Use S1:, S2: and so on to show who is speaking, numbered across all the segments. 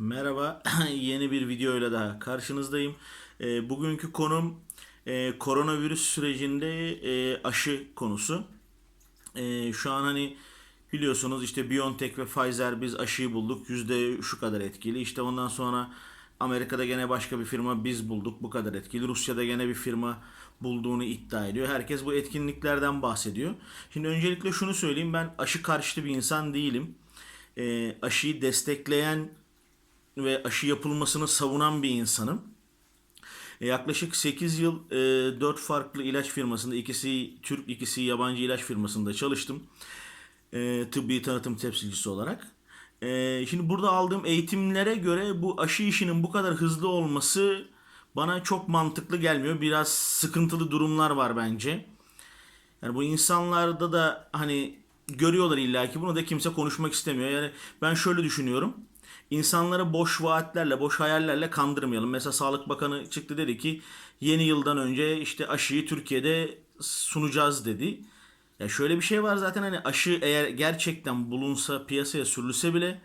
S1: Merhaba, yeni bir videoyla daha karşınızdayım. Ee, bugünkü konum e, koronavirüs sürecinde e, aşı konusu. E, şu an hani biliyorsunuz işte BioNTech ve Pfizer biz aşıyı bulduk. Yüzde şu kadar etkili. İşte ondan sonra Amerika'da gene başka bir firma biz bulduk bu kadar etkili. Rusya'da gene bir firma bulduğunu iddia ediyor. Herkes bu etkinliklerden bahsediyor. Şimdi öncelikle şunu söyleyeyim ben aşı karşıtı bir insan değilim. E, aşıyı destekleyen ve aşı yapılmasını savunan bir insanım. E, yaklaşık 8 yıl e, 4 farklı ilaç firmasında, ikisi Türk, ikisi yabancı ilaç firmasında çalıştım. E, tıbbi tanıtım temsilcisi olarak. E, şimdi burada aldığım eğitimlere göre bu aşı işinin bu kadar hızlı olması bana çok mantıklı gelmiyor. Biraz sıkıntılı durumlar var bence. Yani bu insanlarda da hani görüyorlar illaki bunu da kimse konuşmak istemiyor. Yani ben şöyle düşünüyorum. İnsanları boş vaatlerle, boş hayallerle kandırmayalım. Mesela Sağlık Bakanı çıktı dedi ki yeni yıldan önce işte aşıyı Türkiye'de sunacağız dedi. Ya şöyle bir şey var zaten hani aşı eğer gerçekten bulunsa, piyasaya sürülse bile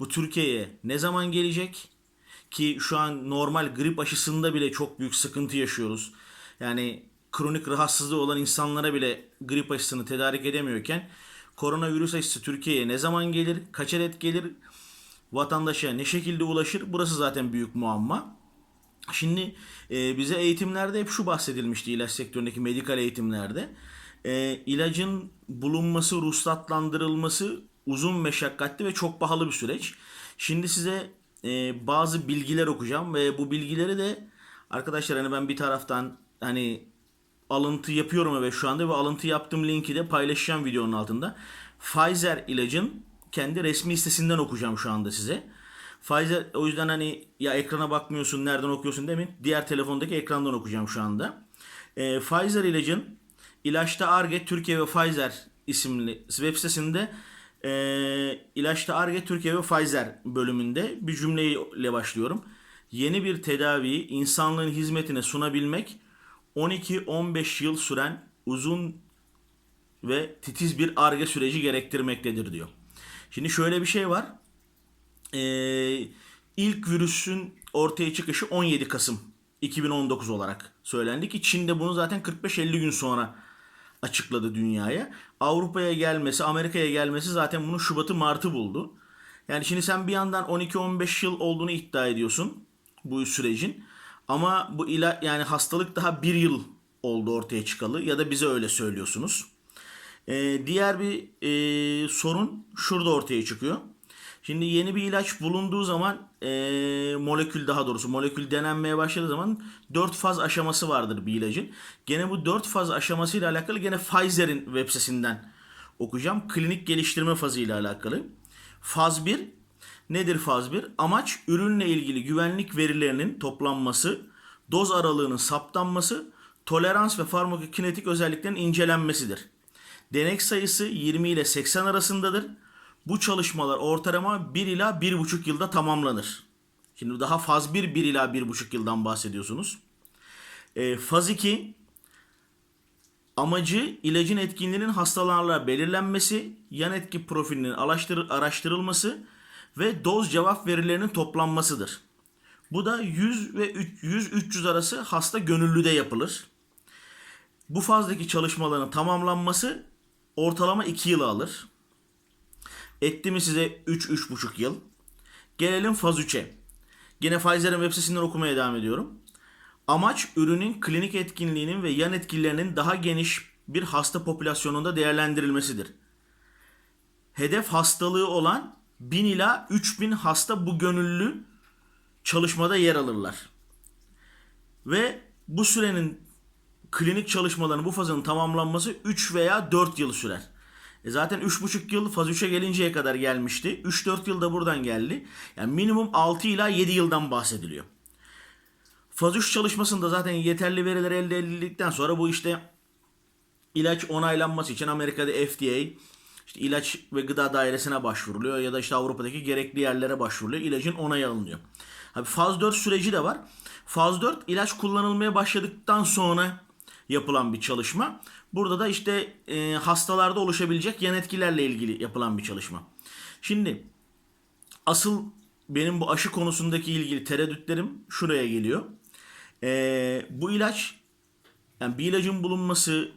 S1: bu Türkiye'ye ne zaman gelecek? Ki şu an normal grip aşısında bile çok büyük sıkıntı yaşıyoruz. Yani kronik rahatsızlığı olan insanlara bile grip aşısını tedarik edemiyorken koronavirüs aşısı Türkiye'ye ne zaman gelir, kaç adet gelir, vatandaşa ne şekilde ulaşır? Burası zaten büyük muamma. Şimdi e, bize eğitimlerde hep şu bahsedilmişti ilaç sektöründeki medikal eğitimlerde. E, ilacın bulunması, ruhsatlandırılması uzun meşakkatli ve çok pahalı bir süreç. Şimdi size e, bazı bilgiler okuyacağım ve bu bilgileri de arkadaşlar hani ben bir taraftan hani alıntı yapıyorum ve şu anda ve alıntı yaptığım linki de paylaşacağım videonun altında. Pfizer ilacın kendi resmi sitesinden okuyacağım şu anda size. Pfizer o yüzden hani ya ekrana bakmıyorsun nereden okuyorsun demin diğer telefondaki ekrandan okuyacağım şu anda. E, Pfizer ilacın ilaçta Arge Türkiye ve Pfizer isimli web sitesinde e, ilaçta Arge Türkiye ve Pfizer bölümünde bir cümleyle başlıyorum. Yeni bir tedaviyi insanlığın hizmetine sunabilmek 12-15 yıl süren uzun ve titiz bir arge süreci gerektirmektedir diyor. Şimdi şöyle bir şey var. Ee, ilk virüsün ortaya çıkışı 17 Kasım 2019 olarak söylendi ki Çin'de bunu zaten 45-50 gün sonra açıkladı dünyaya. Avrupa'ya gelmesi, Amerika'ya gelmesi zaten bunu Şubat'ı Mart'ı buldu. Yani şimdi sen bir yandan 12-15 yıl olduğunu iddia ediyorsun bu sürecin. Ama bu ila yani hastalık daha bir yıl oldu ortaya çıkalı ya da bize öyle söylüyorsunuz. Ee, diğer bir e, sorun şurada ortaya çıkıyor. Şimdi yeni bir ilaç bulunduğu zaman e, molekül daha doğrusu molekül denenmeye başladığı zaman 4 faz aşaması vardır bir ilacın. Gene bu 4 faz aşamasıyla alakalı gene Pfizer'in web sitesinden okuyacağım. Klinik geliştirme fazıyla alakalı. Faz 1 nedir faz 1? Amaç ürünle ilgili güvenlik verilerinin toplanması, doz aralığının saptanması, tolerans ve farmakokinetik özelliklerin incelenmesidir. Denek sayısı 20 ile 80 arasındadır. Bu çalışmalar ortalama 1 ila 1,5 yılda tamamlanır. Şimdi daha faz 1 1 ila 1,5 yıldan bahsediyorsunuz. E, faz 2 amacı ilacın etkinliğinin hastalarla belirlenmesi, yan etki profilinin araştır, araştırılması ve doz cevap verilerinin toplanmasıdır. Bu da 100 ve 100-300 arası hasta gönüllüde yapılır. Bu fazdaki çalışmaların tamamlanması ortalama 2 yıl alır. Etti mi size 3-3,5 yıl. Gelelim faz 3'e. Gene Pfizer'in web sitesinden okumaya devam ediyorum. Amaç ürünün klinik etkinliğinin ve yan etkilerinin daha geniş bir hasta popülasyonunda değerlendirilmesidir. Hedef hastalığı olan 1000 ila 3000 hasta bu gönüllü çalışmada yer alırlar. Ve bu sürenin klinik çalışmaların bu fazın tamamlanması 3 veya 4 yıl sürer. E zaten 3,5 yıl faz 3'e gelinceye kadar gelmişti. 3-4 yıl da buradan geldi. Yani minimum 6 ila 7 yıldan bahsediliyor. Faz 3 çalışmasında zaten yeterli veriler elde edildikten sonra bu işte ilaç onaylanması için Amerika'da FDA işte ilaç ve gıda dairesine başvuruluyor ya da işte Avrupa'daki gerekli yerlere başvuruluyor. İlacın onayı alınıyor. Abi faz 4 süreci de var. Faz 4 ilaç kullanılmaya başladıktan sonra yapılan bir çalışma. Burada da işte e, hastalarda oluşabilecek yan etkilerle ilgili yapılan bir çalışma. Şimdi asıl benim bu aşı konusundaki ilgili tereddütlerim şuraya geliyor. Ee, bu ilaç yani bir ilacın bulunması,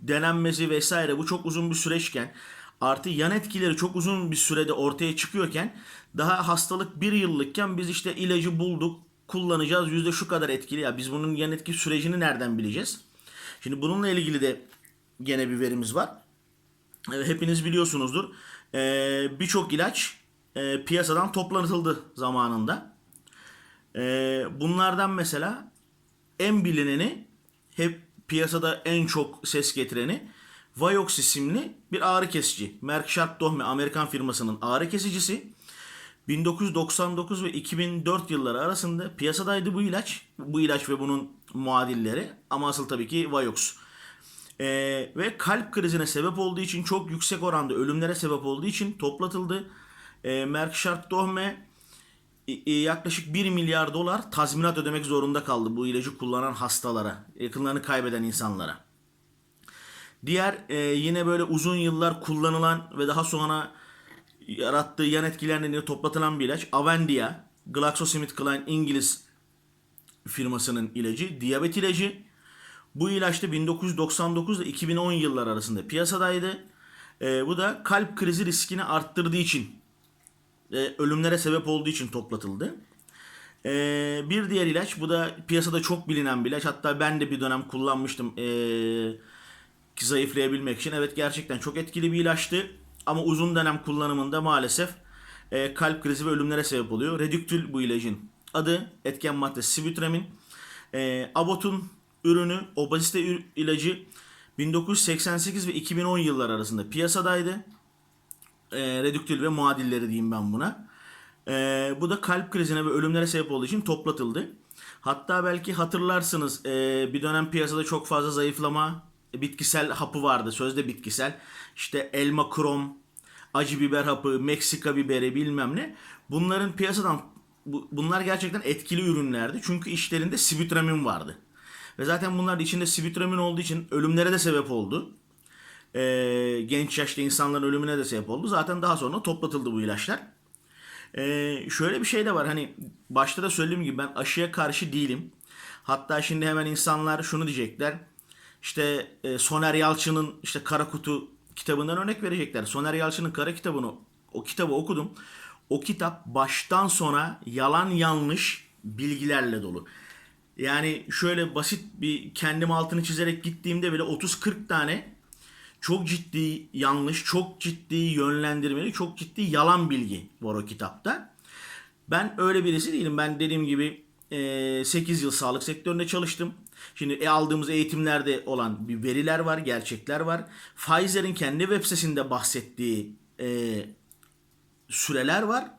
S1: denenmesi vesaire bu çok uzun bir süreçken artı yan etkileri çok uzun bir sürede ortaya çıkıyorken daha hastalık bir yıllıkken biz işte ilacı bulduk kullanacağız yüzde şu kadar etkili ya biz bunun yan etki sürecini nereden bileceğiz? Şimdi bununla ilgili de gene bir verimiz var. E, Hepiniz biliyorsunuzdur. E, Birçok ilaç e, piyasadan toplanıldı zamanında. E, bunlardan mesela en bilineni hep piyasada en çok ses getireni Vioxx isimli bir ağrı kesici. Merck Sharp Dohme Amerikan firmasının ağrı kesicisi. 1999 ve 2004 yılları arasında piyasadaydı bu ilaç. Bu ilaç ve bunun muadilleri ama asıl tabii ki Vioxx. Ee, ve kalp krizine sebep olduğu için çok yüksek oranda ölümlere sebep olduğu için toplatıldı. Ee, Merck Sharp Dohme yaklaşık 1 milyar dolar tazminat ödemek zorunda kaldı bu ilacı kullanan hastalara, yakınlarını kaybeden insanlara. Diğer e, yine böyle uzun yıllar kullanılan ve daha sonra yarattığı yan etkiler nedeniyle toplatılan bir ilaç Avendia, GlaxoSmithKline İngiliz firmasının ilacı, diyabet ilacı. Bu ilaç da 1999 ile 2010 yıllar arasında piyasadaydı. E, bu da kalp krizi riskini arttırdığı için, e, ölümlere sebep olduğu için toplatıldı. E, bir diğer ilaç, bu da piyasada çok bilinen bir ilaç. Hatta ben de bir dönem kullanmıştım e, zayıflayabilmek için. Evet gerçekten çok etkili bir ilaçtı. Ama uzun dönem kullanımında maalesef e, kalp krizi ve ölümlere sebep oluyor. Redüktül bu ilacın adı. Etken madde sibutramine. E, Abbot'un ürünü obezite ür- ilacı 1988 ve 2010 yıllar arasında piyasadaydı. E, Redüktül ve muadilleri diyeyim ben buna. E, bu da kalp krizine ve ölümlere sebep olduğu için toplatıldı. Hatta belki hatırlarsınız e, bir dönem piyasada çok fazla zayıflama bitkisel hapı vardı. Sözde bitkisel. İşte elma krom, acı biber hapı, Meksika biberi bilmem ne. Bunların piyasadan bu- bunlar gerçekten etkili ürünlerdi. Çünkü içlerinde sibutramin vardı. Ve zaten bunlar içinde sibutramin olduğu için ölümlere de sebep oldu. Ee, genç yaşta insanların ölümüne de sebep oldu. Zaten daha sonra toplatıldı bu ilaçlar. Ee, şöyle bir şey de var hani başta da söylediğim gibi ben aşıya karşı değilim. Hatta şimdi hemen insanlar şunu diyecekler. İşte e, Soner Yalçın'ın işte Kara Kutu kitabından örnek verecekler. Soner Yalçın'ın Kara kitabını o kitabı okudum. O kitap baştan sona yalan yanlış bilgilerle dolu. Yani şöyle basit bir kendim altını çizerek gittiğimde bile 30-40 tane çok ciddi yanlış, çok ciddi yönlendirmeli, çok ciddi yalan bilgi var o kitapta. Ben öyle birisi değilim. Ben dediğim gibi 8 yıl sağlık sektöründe çalıştım. Şimdi e, aldığımız eğitimlerde olan bir veriler var, gerçekler var. Pfizer'in kendi web sitesinde bahsettiği e, süreler var.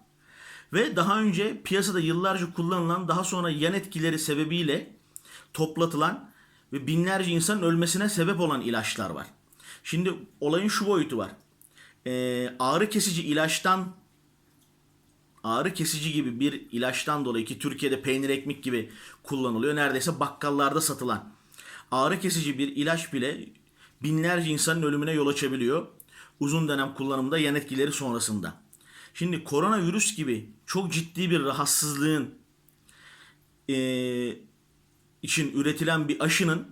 S1: Ve daha önce piyasada yıllarca kullanılan daha sonra yan etkileri sebebiyle toplatılan ve binlerce insanın ölmesine sebep olan ilaçlar var. Şimdi olayın şu boyutu var. Ee, ağrı kesici ilaçtan ağrı kesici gibi bir ilaçtan dolayı ki Türkiye'de peynir ekmek gibi kullanılıyor. Neredeyse bakkallarda satılan ağrı kesici bir ilaç bile binlerce insanın ölümüne yol açabiliyor. Uzun dönem kullanımda yan etkileri sonrasında. Şimdi koronavirüs gibi çok ciddi bir rahatsızlığın eee, için üretilen bir aşının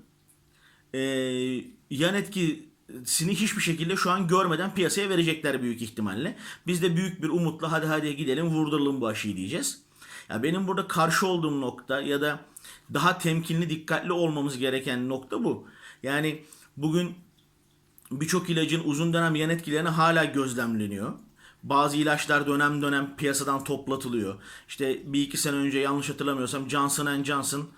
S1: eee, yan etkisini hiçbir şekilde şu an görmeden piyasaya verecekler büyük ihtimalle. Biz de büyük bir umutla hadi hadi gidelim vurduralım bu aşıyı diyeceğiz. Ya benim burada karşı olduğum nokta ya da daha temkinli dikkatli olmamız gereken nokta bu. Yani bugün birçok ilacın uzun dönem yan etkilerini hala gözlemleniyor. Bazı ilaçlar dönem dönem piyasadan toplatılıyor. İşte bir iki sene önce yanlış hatırlamıyorsam Johnson Johnson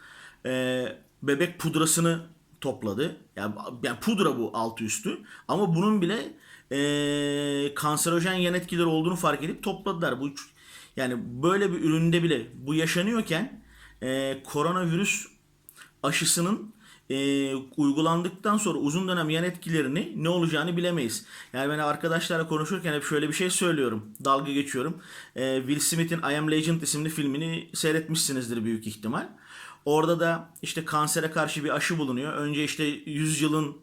S1: e, bebek pudrasını topladı. Yani, yani pudra bu altı üstü. Ama bunun bile e, kanserojen yan etkileri olduğunu fark edip topladılar. Bu yani böyle bir üründe bile bu yaşanıyorken e, koronavirüs aşısının e, uygulandıktan sonra uzun dönem yan etkilerini ne olacağını bilemeyiz. Yani ben arkadaşlarla konuşurken hep şöyle bir şey söylüyorum. Dalga geçiyorum. E, Will Smith'in I Am Legend isimli filmini seyretmişsinizdir büyük ihtimal. Orada da işte kansere karşı bir aşı bulunuyor. Önce işte 100 yılın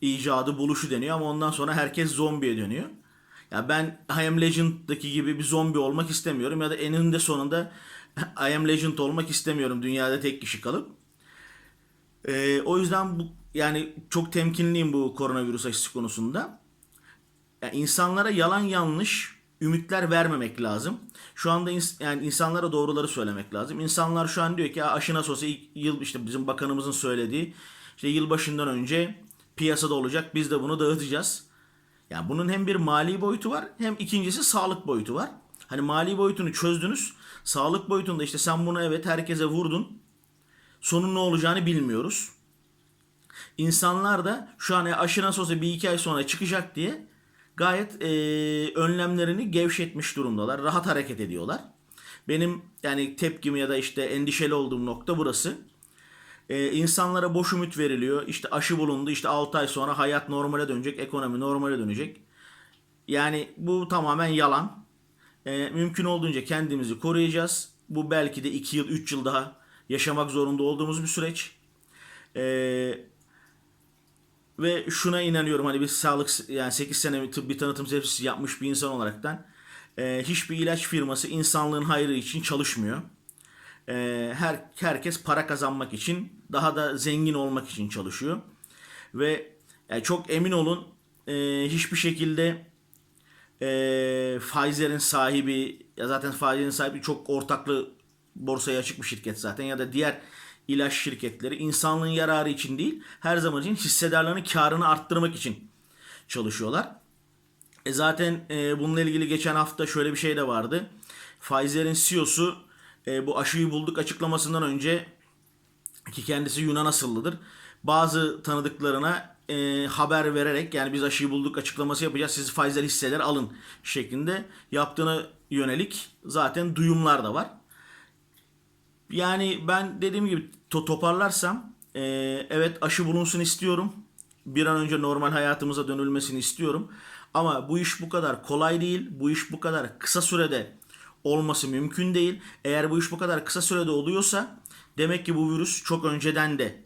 S1: icadı buluşu deniyor ama ondan sonra herkes zombiye dönüyor. Ya ben I Am Legend'daki gibi bir zombi olmak istemiyorum ya da eninde sonunda I Am Legend olmak istemiyorum dünyada tek kişi kalıp. Ee, o yüzden bu yani çok temkinliyim bu koronavirüs aşısı konusunda. Yani insanlara yalan yanlış ümitler vermemek lazım. Şu anda ins- yani insanlara doğruları söylemek lazım. İnsanlar şu an diyor ki "Ya aşı nasıl olsa yıl işte bizim bakanımızın söylediği işte yılbaşından önce piyasada olacak biz de bunu dağıtacağız. Yani bunun hem bir mali boyutu var hem ikincisi sağlık boyutu var. Hani mali boyutunu çözdünüz. Sağlık boyutunda işte sen bunu evet herkese vurdun. Sonun ne olacağını bilmiyoruz. İnsanlar da şu an "E, aşı nasıl olsa bir iki ay sonra çıkacak diye gayet e, önlemlerini gevşetmiş durumdalar. Rahat hareket ediyorlar. Benim yani tepkim ya da işte endişeli olduğum nokta burası. E, insanlara boş ümit veriliyor. İşte aşı bulundu. İşte 6 ay sonra hayat normale dönecek. Ekonomi normale dönecek. Yani bu tamamen yalan. E, mümkün olduğunca kendimizi koruyacağız. Bu belki de 2 yıl 3 yıl daha yaşamak zorunda olduğumuz bir süreç. Eee ve şuna inanıyorum hani bir sağlık yani 8 sene tıbbi tanıtım servisi yapmış bir insan olaraktan e, hiçbir ilaç firması insanlığın hayrı için çalışmıyor. E, her herkes para kazanmak için daha da zengin olmak için çalışıyor. Ve yani çok emin olun e, hiçbir şekilde e, Pfizer'in sahibi ya zaten Pfizer'in sahibi çok ortaklı borsaya açık bir şirket zaten ya da diğer ilaç şirketleri insanlığın yararı için değil her zaman için hissedarlarının karını arttırmak için çalışıyorlar. E zaten e, bununla ilgili geçen hafta şöyle bir şey de vardı. Pfizer'in CEO'su e, bu aşıyı bulduk açıklamasından önce ki kendisi Yunan asıllıdır. Bazı tanıdıklarına e, haber vererek yani biz aşıyı bulduk açıklaması yapacağız siz Pfizer hisseler alın şeklinde yaptığına yönelik zaten duyumlar da var. Yani ben dediğim gibi to- toparlarsam e, evet aşı bulunsun istiyorum. Bir an önce normal hayatımıza dönülmesini istiyorum. Ama bu iş bu kadar kolay değil. Bu iş bu kadar kısa sürede olması mümkün değil. Eğer bu iş bu kadar kısa sürede oluyorsa demek ki bu virüs çok önceden de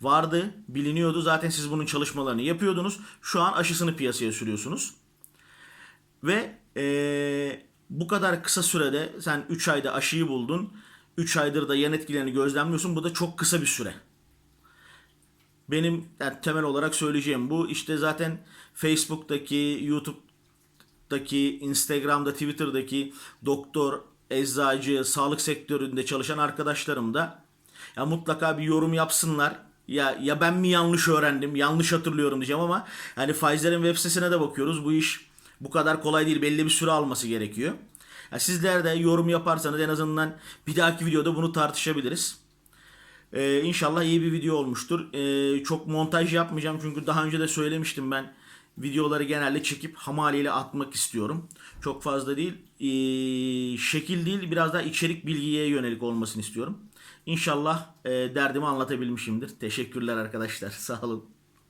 S1: vardı, biliniyordu. Zaten siz bunun çalışmalarını yapıyordunuz. Şu an aşısını piyasaya sürüyorsunuz. Ve eee, bu kadar kısa sürede sen 3 ayda aşıyı buldun. 3 aydır da yan etkilerini gözlemliyorsun. Bu da çok kısa bir süre. Benim yani temel olarak söyleyeceğim bu. İşte zaten Facebook'taki, YouTube'daki, Instagram'da, Twitter'daki doktor, eczacı, sağlık sektöründe çalışan arkadaşlarım da ya mutlaka bir yorum yapsınlar. Ya ya ben mi yanlış öğrendim, yanlış hatırlıyorum diyeceğim ama hani Pfizer'in web sitesine de bakıyoruz. Bu iş bu kadar kolay değil. Belli bir süre alması gerekiyor. Ya sizler de yorum yaparsanız en azından bir dahaki videoda bunu tartışabiliriz. Ee, inşallah iyi bir video olmuştur. Ee, çok montaj yapmayacağım çünkü daha önce de söylemiştim ben videoları genelde çekip hamaleyle atmak istiyorum. Çok fazla değil, ee, şekil değil biraz daha içerik bilgiye yönelik olmasını istiyorum. İnşallah e, derdimi anlatabilmişimdir. Teşekkürler arkadaşlar. Sağ olun.